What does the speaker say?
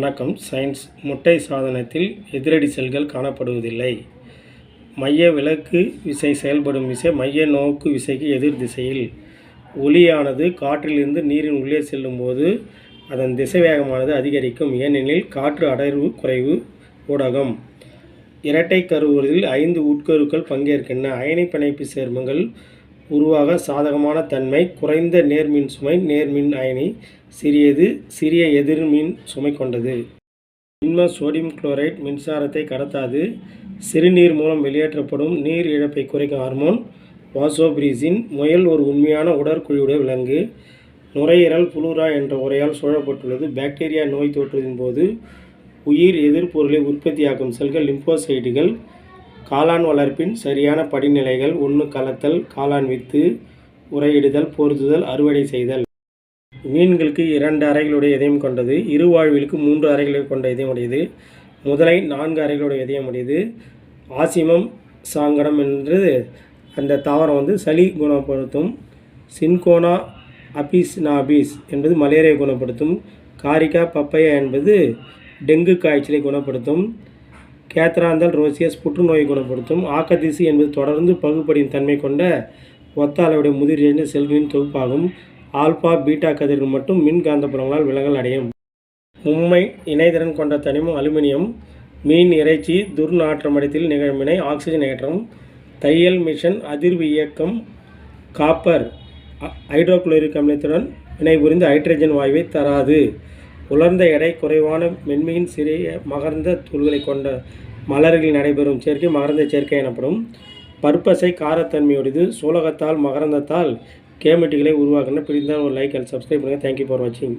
வணக்கம். சயின்ஸ் முட்டை சாதனத்தில் எதிரடி செல்கள் காணப்படுவதில்லை. மைய விளக்கு விசை செயல்படும் விசை மைய நோக்கு விசைக்கு எதிர் திசையில். ஒளியானது காற்றிலிருந்து நீரின் உள்ளே செல்லும்போது அதன் திசைவேகமானது அதிகரிக்கும். ஏனெனில் காற்று அடர்வு குறைவு ஊடகம். இரட்டை கருவுறுதில் ஐந்து உட்கருக்கள் பங்கேற்கின்றன. அயனி பிணைப்பு சேர்மங்கள் உருவாக சாதகமான தன்மை குறைந்த நேர்மின் சுமை நேர்மின் அயனி சிறியது சிறிய எதிர்மின் சுமை கொண்டது. திண்ம சோடியம் குளோரைட் மின்சாரத்தை கடத்தாது. சிறுநீர் மூலம் வெளியேற்றப்படும் நீர் இழப்பை குறைக்கும் ஹார்மோன் வாசோபிரிசின் முயல் ஒரு உண்மையான உடற்குழியுடைய விலங்கு. நுரையீரல் புளூரா என்ற உரையால் சூழப்பட்டுள்ளது. பாக்டீரியா நோய் தோற்றத்தின் போது உயிர் எதிர்ப்பொருளை உற்பத்தியாக்கும் செல்கள் லிம்போசைட்டுகள். காளான் வளர்ப்பின் சரியான படிநிலைகள் ஒன்று கலத்தல் காளான் வித்து உரையிடுதல் பொருத்துதல் அறுவடை செய்தல். மீன்களுக்கு இரண்டு அறைகளுடைய இதயம் கொண்டது இரு வாழ்விலுக்கு மூன்று அறைகளை கொண்ட இதயம் உடையது முதலை நான்கு அறைகளுடைய இதயம் உடையது. ஆசிமம் சாங்கடம் என்று அந்த தாவரம் வந்து சளி குணப்படுத்தும். சின்கோனா அபிஸ் நாபிஸ் என்பது மலேரியா குணப்படுத்தும். காரிகா பப்பையா என்பது டெங்கு காய்ச்சலை குணப்படுத்தும். கேத்ராந்தல் ரோசியஸ் புற்றுநோயை குணப்படுத்தும் ஆக்கதிசு என்பது தொடர்ந்து பகுப்படியும் தன்மை கொண்ட ஒத்த அளவுடைய முதிர் எண்ணெய் செல்களின் தொகுப்பாகும். ஆல்பா பீட்டா கதிர்கள் மட்டும் மின் காந்தப்புலங்களால் விலகல் அடையும். மும்மை இணைதிறன் கொண்ட தனிமம் அலுமினியம் மீன் இறைச்சி துர்நாற்றமடைத்தில் நிகழும் வினை ஆக்சிஜன் ஏற்றம். தையல் மிஷன் அதிர்வு இயக்கம் காப்பர் ஹைட்ரோகுளோரிக் அமிலத்துடன் வினைபுரிந்து ஹைட்ரஜன் வாயுவை தராது. உலர்ந்த எடை குறைவான மென்மையின் சிறிய மகர்ந்த தூள்களை கொண்ட மலர்களில் நடைபெறும் சேர்க்கை மகர்ந்த சேர்க்கை எனப்படும். பற்பசை காரத்தன்மையுடையது. சூலகத்தால் மகரந்தத்தால் கேமெட்டுகளை உருவாக்குன. பிடித்தால் ஒரு லைக் அண்ட் சப்ஸ்கிரைப் பண்ணுங்கள் தேங்க்யூ ஃபார் வாட்சிங்